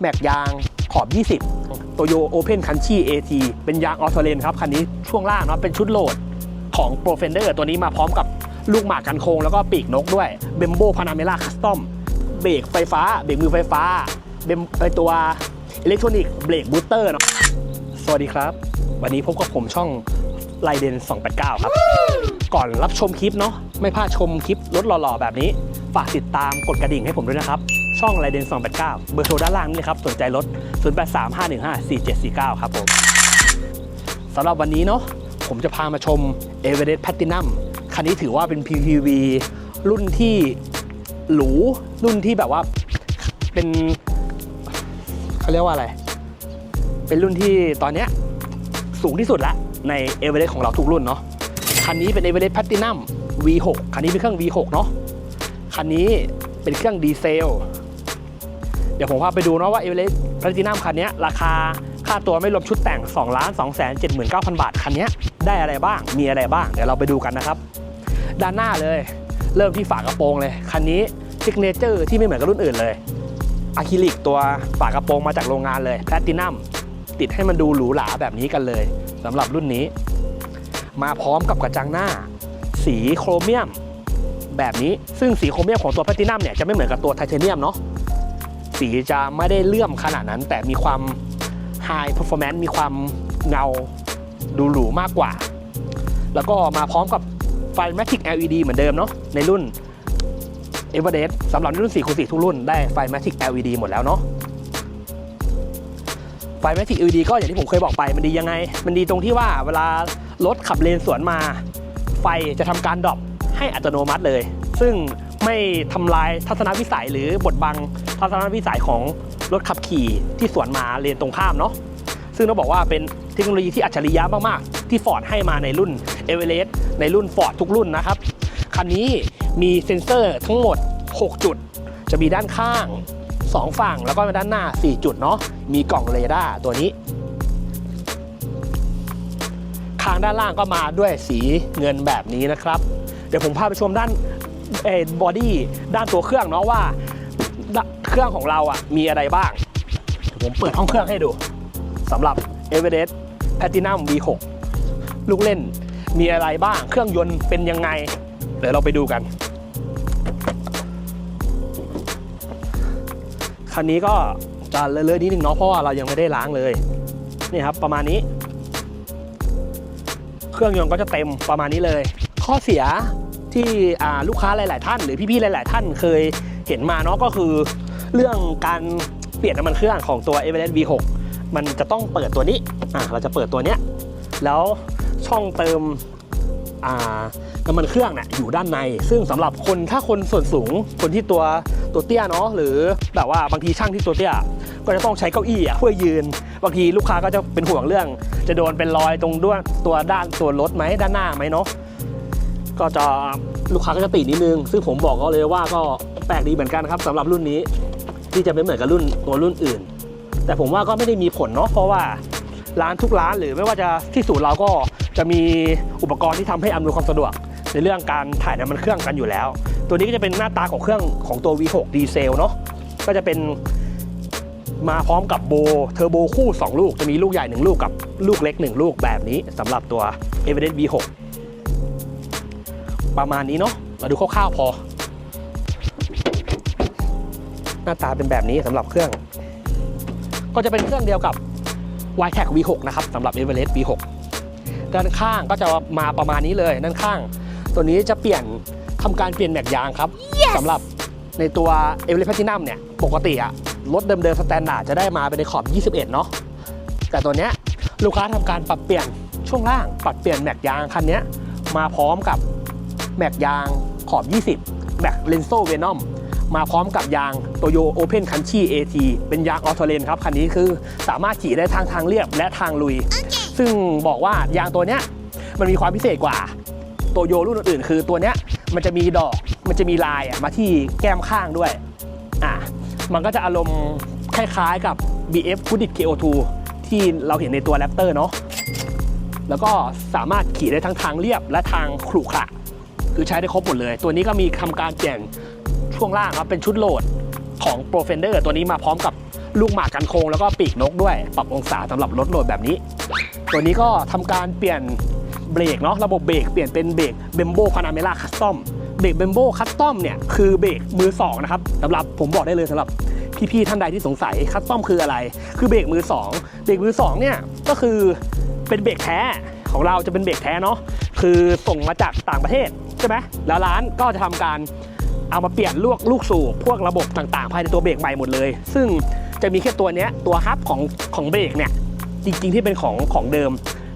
แม็กยางขอบ 20 โตโยโอเพนคันชี AT เป็นยางออโตเลนครับ คันนี้ช่วงล่างเนาะเป็นชุดโหลดของ Pro Fender ตัวนี้มาพร้อมกับลูกหมากกันโค้งแล้วก็ปีกนกด้วยเบมโบพานาเมล่าคัสตอมเบรกไฟฟ้า เบรกมือไฟฟ้าเบมไอตัวอิเล็กทรอนิกส์เบรกบูสเตอร์เนาะสวัสดีครับ วันนี้พบกับผมช่องไลเดน289 ครับ ก่อนรับชมคลิปเนาะไม่พลาดชมคลิปรถหล่อๆแบบนี้ ฝากติดตามกดกระดิ่งให้ผมด้วยนะครับ ช่องไรเดน289 เบอร์โทรด้านล่างนี่เลยครับสนใจรถ 0835154749 ครับผมสำหรับวันนี้เนาะผมจะพามาชม e v e r e s t Platinum คันนี้ถือว่าเป็น PPV รุ่นที่หรูรุ่นที่แบบว่าเป็นเขาเรียกว่าอะไร เป็นรุ่นที่ตอนนี้สูงที่สุดละใน e v e r e s t ของเราทุกรุ่นเนาะคันนี้เป็น e v e r e s t Platinum V6 คันนี้เป็นเครื่อง V6 เนาะคันนี้เป็นเครื่องดีเซล เดี๋ยวผมพาไปดูเนาะว่า e v e r e s t Platinum คันนี้ราคาค่าตัวไม่รวมชุดแต่ง 2 2 7 9 0 0 0 บาท คันนี้ได้อะไรบ้าง มีอะไรบ้าง เดี๋ยวเราไปดูกันนะครับ ด้านหน้าเลย เริ่มที่ฝากระโปรงเลย คันนี้ซิกเนเจอร์ที่ไม่เหมือนกับรุ่นอื่นเลยอะคริลิกตัวฝากระโปรงมาจากโรงงานเลยแพลตินัมติดให้มันดูหรูหราแบบนี้กันเลยสำหรับรุ่นนี้ มาพร้อมกับกระจังหน้า สีโครเมียมแบบนี้ซึ่งสีโครเมียมของตัวแพลตินัมเนี่ยจะไม่เหมือนกับตัวไทเทเนียมเนาะ สีจะไม่ได้เลื่อมขนาดนั้น แต่มีความไฮ p e r f o r m a n c e มีความเงาดูหรูมากกว่า แล้วก็มาพร้อมกับไฟ Matic LED เหมือนเดิมเนาะในรุ่น e v e r e s t สำหรับรุ่น4คูณ4ทุกรุ่นได้ไฟ Matic LED หมดแล้วเนาะไฟ Matic LED ก็อย่างที่ผมเคยบอกไปมันดียังไง มันดีตรงที่ว่าเวลารถขับเลนสวนมา ไฟจะทำการดรอปให้อัตโนมัติเลย ซึ่ง ไม่ทำลายทัศนวิสัยหรือบดบังทัศนวิสัยของรถขับขี่ที่สวนมาเลนตรงข้ามเนาะซึ่งต้องบอกว่าเป็นเทคโนโลยีที่อัจฉริยะมากๆ ที่ Ford ให้มาในรุ่น e v e r e s t ในรุ่น Ford ทุกรุ่นนะครับคันนี้มีเซ็นเซอร์ทั้งหมด 6 จุด จะมีด้านข้าง 2 ฝั่งแล้วก็ด้านหน้า 4 จุดเนาะมีกล่องเรดาร์ตัวนี้คางด้านล่างก็มาด้วยสีเงินแบบนี้นะครับ เดี๋ยวผมพาไปชมด้าน บอดี้ด้านตัวเครื่องเนาะว่าเครื่องของเราอะมีอะไรบ้าง ผมเปิดห้องเครื่องให้ดูสำหรับ e v e r e s t Platinum V6 ลูกเล่นมีอะไรบ้าง เครื่องยนต์เป็นยังไง เดี๋ยวเราไปดูกัน คันนี้ก็จะเลอะๆนิดนึงเนาะเพราะว่าเรายังไม่ได้ล้างเลย นี่ครับประมาณนี้ เครื่องยนต์ก็จะเต็มประมาณนี้เลย ข้อเสียที่ลูกค้าหลาย ๆ ท่าน หรือพี่ๆหลาย ๆ ท่านเคยเห็นมาเนาะก็คือ เรื่องการเปลี่ยนน้ำมันเครื่องของตัว e v e r e s t V6 มันจะต้องเปิดตัวนี้อ่าเราจะเปิดตัวเนี้ยแล้วช่องเติมน้ำมันเครื่องเนี่ยอยู่ด้านใน ซึ่งสำหรับคนถ้าคนส่วนสูงคนที่ตัวตัวเตี้ยเนาะหรือแบบว่าบางทีช่างที่ตัวเตี้ย ก็จะต้องใช้เก้าอี้อะเพื่อยืน บางทีลูกค้าก็จะเป็นห่วงเรื่อง จะโดนเป็นรอยตรงด้วยตัวด้านตัวรถไหมด้านหน้าไหมเนาะ ก็จะลูกค้าก็จะตินิดนึง ซึ่งผมบอกเขาเลยว่าก็แปลกดีเหมือนกันครับสำหรับรุ่นนี้ที่จะไม่เหมือนกับรุ่นตัวรุ่นอื่น แต่ผมว่าก็ไม่ได้มีผลเนาะเพราะว่าร้านทุกร้านหรือไม่ว่าจะที่ศูนย์เราก็จะมีอุปกรณ์ที่ทำให้อำนวยความสะดวก ในเรื่องการถ่ายน้ำมันเครื่องกันอยู่แล้ว ตัวนี้ก็จะเป็นหน้าตาของเครื่องของตัว V6 ดีเซลเนาะก็จะเป็นมาพร้อมกับโบเทอร์โบคู่ 2 ลูก จะมีลูกใหญ่ 1 ลูกกับลูกเล็ก 1 ลูกแบบนี้สำหรับตัว e v e r e s t V6 ประมาณนี้เนาะเราดูคร่าวๆพอ หน้าตาเป็นแบบนี้สำหรับเครื่อง ก็จะเป็นเครื่องเดียวกับ y t e c V6 นะครับสำหรับ e v e r e s t V6 ด้านข้างก็จะมาประมาณนี้เลยด้านข้าง ตัวนี้จะเปลี่ยนทำการเปลี่ยนแม็กยางครับสำหรับในตัว e v e r e s t Platinum เนี่ย ปกติอะรถเดิมๆสแตนดาร์ดจะได้มาเป็นในขอบ 21 เนาะแต่ตัวเนี้ยลูกค้าทำการปรับเปลี่ยนช่วงล่าง ปรับเปลี่ยนแม็กยางคันเนี้ยมาพร้อมกับ แม็กยางขอบ 20 แม็กเลนโซเวนอมมาพร้อมกับยางโตโยโอเพนคันชี AT เป็นยางออโตเลนครับ คันนี้คือสามารถขี่ได้ทางทางเรียบและทางลุย ซึ่งบอกว่ายางตัวเนี้ยมันมีความพิเศษกว่าโตโยรุ่นอื่นๆ คือตัวเนี้ยมันจะมีดอกมันจะมีลายอะมาที่แก้มข้างด้วยอะมันก็จะอารมณ์คล้ายๆกับ BF f o o d i t KO2 ที่เราเห็นในตัว Raptor เนาะแล้วก็สามารถขี่ได้ทั้งทางเรียบและทางขรุขระ คือใช้ได้ครบหมดเลย ตัวนี้ก็มีทำการเปลี่ยนช่วงล่างครับเป็นชุดโหลดของ Pro Fender ตัวนี้มาพร้อมกับลูกหมากกันโค้งแล้วก็ปีกนกด้วย ปรับองศาสำหรับรถโหลดแบบนี้ ตัวนี้ก็ทำการเปลี่ยนเบรกเนาะระบบเบรกเปลี่ยนเป็นเบรกเบมโบพานาเมล่าคัสตอมเบรกเบมโบคัสตอมเนี่ยคือเบรกมือสองนะครับสำหรับผมบอกได้เลยสำหรับพี่ๆท่านใดที่สงสัยคัสตอมคืออะไร คือเบรกมือสองเบรกมือสองเนี่ยก็คือเป็นเบรกแท้ของเราจะเป็นเบรกแท้เนาะคือส่งมาจากต่างประเทศ ใช่ไหมแล้วร้านก็จะทำการเอามาเปลี่ยนลูกลูกสูบพวกระบบต่างๆ ภายในตัวเบรกใหม่หมดเลย ซึ่งจะมีแค่ตัวนี้ตัวฮับของของเบรกเนี่ยจริงๆที่เป็นของของเดิม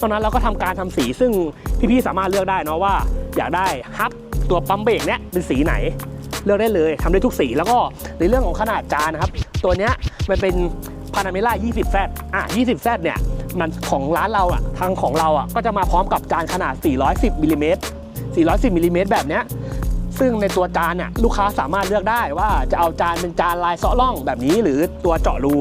ตอนนั้นเราก็ทำการทำสีซึ่งพี่ๆสามารถเลือกได้นะว่า อยากได้ฮับตัวปั๊มเบรกเนี้ยเป็นสีไหนเลือกได้เลยทำได้ทุกสีแล้วก็ในเรื่องของขนาดจานนะครับ ตัวเนี้ยมันเป็นพานาเมล่า20แซดอะ20แซดเนี่ยมันของร้านเราอะทางของเราอะก็จะมาพร้อมกับจานขนาด 410มิลลิเมตร 410มิลลิเมตรแบบนี้ซึ่งในตัวจานเนี่ยลูกค้าสามารถเลือกได้ว่าจะเอาจานเป็นจานลายเซาะล่องแบบนี้หรือตัวเจาะรู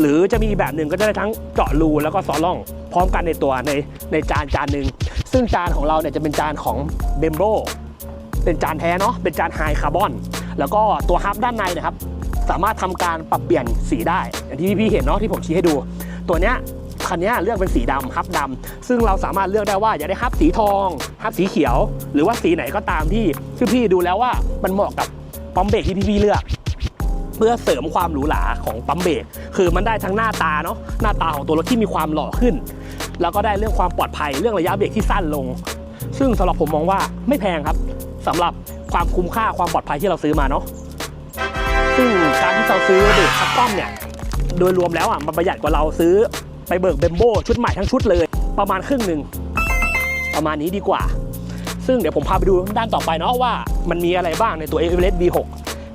หรือจะมีแบบหนึ่งก็จะได้ทั้งเจาะรูแล้วก็เซาะล่อง พร้อมกันในตัวในในจานจานหนึ่งซึ่งจานของเราเนี่ยจะเป็นจานของเบมโบเป็นจานแท้เนาะเป็นจานไฮคาร์บอน แล้วก็ตัวฮับด้านในนะครับ สามารถทำการปรับเปลี่ยนสีได้ อย่างที่พี่เห็นเนาะที่ผมชี้ให้ดู ตัวเนี้ย คันนี้เลือกเป็นสีดำฮับดำซึ่งเราสามารถเลือกได้ว่าอยากได้ฮับสีทองฮับสีเขียว หรือว่าสีไหนก็ตามที่พี่ดูแล้วว่ามันเหมาะกับปั๊มเบรกที่พี่ๆเลือกเพื่อเสริมความหรูหราของปั๊มเบรกคือมันได้ทั้งหน้าตาเนาะหน้าตาของตัวรถที่มีความหล่อขึ้น แล้วก็ได้เรื่องความปลอดภัยเรื่องระยะเบรกที่สั้นลง ซึ่งสำหรับผมมองว่าไม่แพงครับสำหรับความคุ้มค่าความปลอดภัยที่เราซื้อมาเนาะซึ่งการที่เราซื้อเบรกคัสตอมเนี่ยโดยรวมแล้วอะมันประหยัดกว่าเราซื้อ ไปเบิกเบมโบชุดใหม่ทั้งชุดเลย ประมาณครึ่งหนึ่งประมาณนี้ดีกว่า ซึ่งเดี๋ยวผมพาไปดูด้านต่อไปเนาะว่ามันมีอะไรบ้างในตัว e v e r e s t V6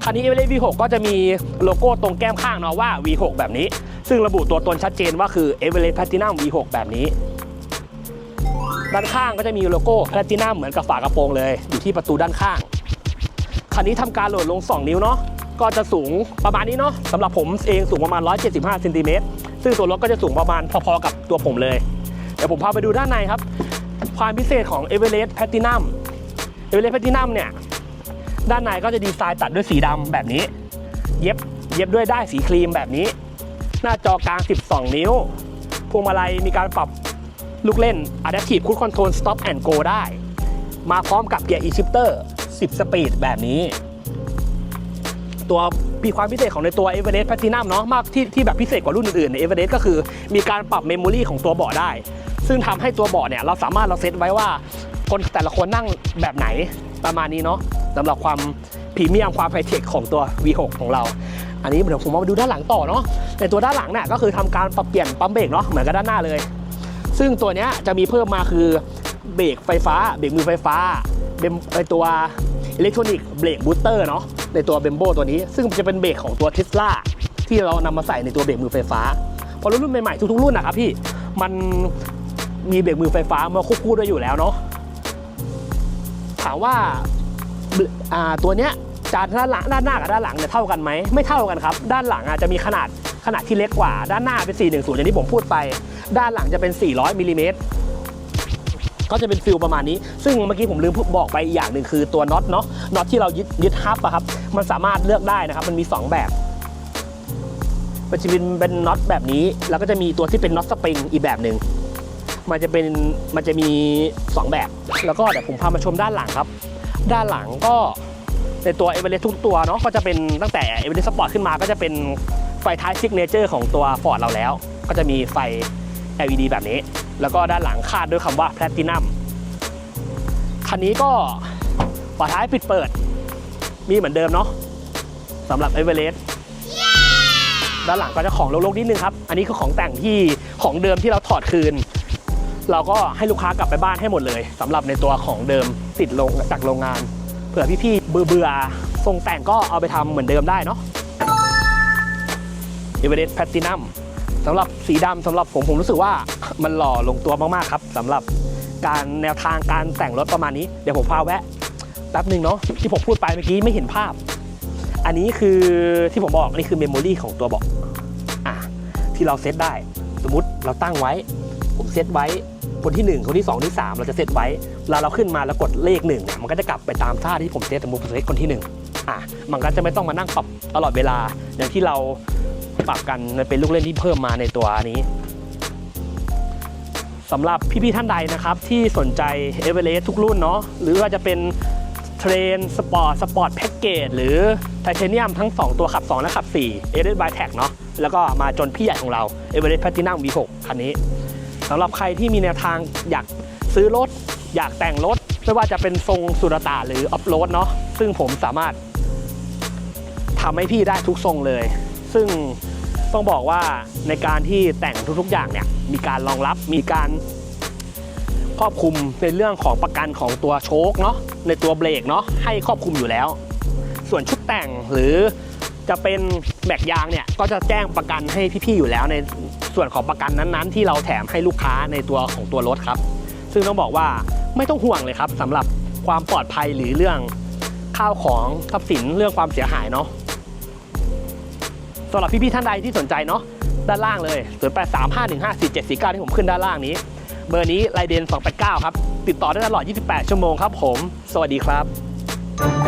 คันนี้ e v e r e s t V6 ก็จะมีโลโก้ตรงแก้มข้างเนาะว่า V6 แบบนี้ ซึ่งระบุตัวตนชัดเจนว่าคือ e v e r e s t Platinum V6 แบบนี้ ด้านข้างก็จะมีโลโก้ Platinum เหมือนกับฝากระโปรงเลย อยู่ที่ประตูด้านข้าง คันนี้ทำการโหลดลง 2 นิ้วเนาะก็จะสูงประมาณนี้เนาะสำหรับผมเองสูงประมาณ 175เซนติเมตร ซึ่งตัวรถก็จะสูงประมาณพอๆกับตัวผมเลย เดี๋ยวผมพาไปดูด้านในครับ ความพิเศษของ e v e r e s t Platinum e v e r e s t Platinum เนี่ย ด้านในก็จะดีไซน์ตัดด้วยสีดำแบบนี้ เย็บเย็บด้วยได้ายสีครีมแบบนี้ หน้าจอกลาง 12 นิ้ว พวงมาลัยมีการปรับลูกเล่น Adaptive Cruise Control Stop and Go ได้ มาพร้อมกับเกียร์ e-shifter 10 สปีดแบบนี้ ตัว มีความพิเศษของในตัว e v e r e s t Platinum เนาะมากที่ที่แบบพิเศษกว่ารุ่นอื่นๆใน e v e r e s t ก็คือมีการปรับเมมโมรีของตัวเบาะได้ ซึ่งทำให้ตัวเบาะเนี่ยเราสามารถเราเซตไว้ว่าคนแต่ละคนนั่งแบบไหนประมาณนี้เนาะสำหรับความพรีเมียมความไฮเทคของตัว V6 ของเรา อันนี้เดี๋ยวผมมาดูด้านหลังต่อเนาะในตัวด้านหลังเนี่ยก็คือทำการปรับเปลี่ยนปั๊มเบรกเนาะเหมือนกับด้านหน้าเลย ซึ่งตัวเนี้ยจะมีเพิ่มมาคือเบรกไฟฟ้า เบรกมือไฟฟ้าเบมไอตัว อิเล็กทรอนิกส์เบรกบูสเตอร์เนาะในตัวเบมโบตัวนี้ ซึ่งจะเป็นเบรกของตัวเทสลาที่เรานำมาใส่ในตัวเบรกมือไฟฟ้า พอรุ่นใหม่ๆทุกๆรุ่นนะครับพี่มันมีเบรกมือไฟฟ้ามาควบคู่ด้วยอยู่แล้วเนาะถามว่าอ่าตัวเนี้ยจานด้านหลังด้านหน้ากับด้านหลังเนี่ยเท่ากันไหมไม่เท่ากันครับ ด้านหลังอาจจะมีขนาดขนาดที่เล็กกว่า ด้านหน้าเป็น 410อย่างที่ผมพูดไป ด้านหลังจะเป็น 400มิลลิเมตร ก็จะเป็นฟิลประมาณนี้ ซึ่งเมื่อกี้ผมลืมบอกไปอีกอย่างหนึ่งคือตัวน็อตเนาะน็อตที่เรายึดยึดฮับอะครับมันสามารถเลือกได้นะครับ มันมี 2 แบบมันจะเป็นเป็นน็อตแบบนี้ แล้วก็จะมีตัวที่เป็นน็อตสปริงอีกแบบหนึ่งมันจะเป็นมันจะมี 2 แบบ แล้วก็เดี๋ยวผมพามาชมด้านหลังครับ ด้านหลังก็ในตัวเอเวอเรสต์ทุกตัวเนาะก็จะเป็นตั้งแต่เอเวอเรสต์สปอร์ตขึ้นมาก็จะเป็นไฟท้ายซิกเนเจอร์ของตัว Ford เราแล้ว ก็จะมีไฟ LED แบบนี้ แล้วก็ด้านหลังคาดด้วยคำว่า Platinum คันนี้ก็ฝาท้ายปิดเปิด มีเหมือนเดิมเนาะสำหรับ e v e r e s t ด้านหลังก็จะของโลกๆนิดนึงครับ อันนี้คือของแต่งที่ของเดิมที่เราถอดคืน เราก็ให้ลูกค้ากลับไปบ้านให้หมดเลยสำหรับในตัวของเดิมติดลงจากโรงงาน เผื่อพี่ๆเบื่อเบื่อๆทรงแต่งก็เอาไปทำเหมือนเดิมได้เนาะ e v e r e s t Platinum สำหรับสีดำสำหรับผมผมรู้สึกว่ามันหล่อลงตัวมากๆครับสำหรับการแนวทางการแต่งรถประมาณนี้เดี๋ยวผมพาแวะแป๊บหนึ่งเนาะที่ผมพูดไปเมื่อกี้ไม่เห็นภาพ อันนี้คือที่ผมบอกนี่คือเมมโมรีของตัวเบอกอะที่เราเซตได้ สมมติเราตั้งไว้ ผมเซตไว้คนที่ 1 คนที่ 2 ที่ 3 เราจะเซตไว้เวลาเราขึ้นมาแล้วกดเลขหนึ่งเนี่ยมันก็จะกลับไปตามท่าที่ผมเซตสมมติผมเซตคนที่ 1อะมันก็จะไม่ต้องมานั่งปรับตลอดเวลาอย่างที่เรา ปรับกันมันเป็นลูกเล่นที่เพิ่มมาในตัวนี้สำหรับพี่ๆท่านใดนะครับ ที่สนใจเอเวอเรสทุกรุ่นเนาะหรือว่าจะเป็นเทรนสปอร์ตสปอร์ตแพ็กเกจหรือไทเทเนียมทั้ง 2 ตัวขับ 2 และขับ4เอเดนบายแท็กเนาะแล้วก็มาจนพี่ใหญ่ของเราเอเวอเรสต์แพตินัม V6 คันนี้สำหรับใครที่มีแนวทางอยากซื้อรถ อยากแต่งรถ ไม่ว่าจะเป็นทรงสุรตาหรือออฟโรดเนาะซึ่งผมสามารถทำให้พี่ได้ทุกทรงเลย ซึ่งต้องบอกว่าในการที่แต่งทุกๆอย่างเนี่ยมีการรองรับมีการครอบคลุมในเรื่องของประกันของตัวโชคเนาะในตัวเบรกเนาะให้ครอบคลุมอยู่แล้ว ส่วนชุดแต่งหรือจะเป็นแม็กยางเนี่ยก็จะแจ้งประกันให้พี่ๆอยู่แล้ว ในส่วนของประกันนั้นๆ ที่เราแถมให้ลูกค้าในตัวของตัวรถครับ ซึ่งต้องบอกว่าไม่ต้องห่วงเลยครับสำหรับความปลอดภัยหรือเรื่องข้าวของทรัพย์สินเรื่องความเสียหายเนาะำหรับพี่ๆท่านใดที่สนใจเนาะด้านล่างเลย0 8 3 5 1 5 4 7 4 9ที่ผมขึ้นด้านล่างนี้ เบอร์นี้ไลเดน289 ครับ ติดต่อได้ตลอด 28 ชั่วโมงครับผม สวัสดีครับ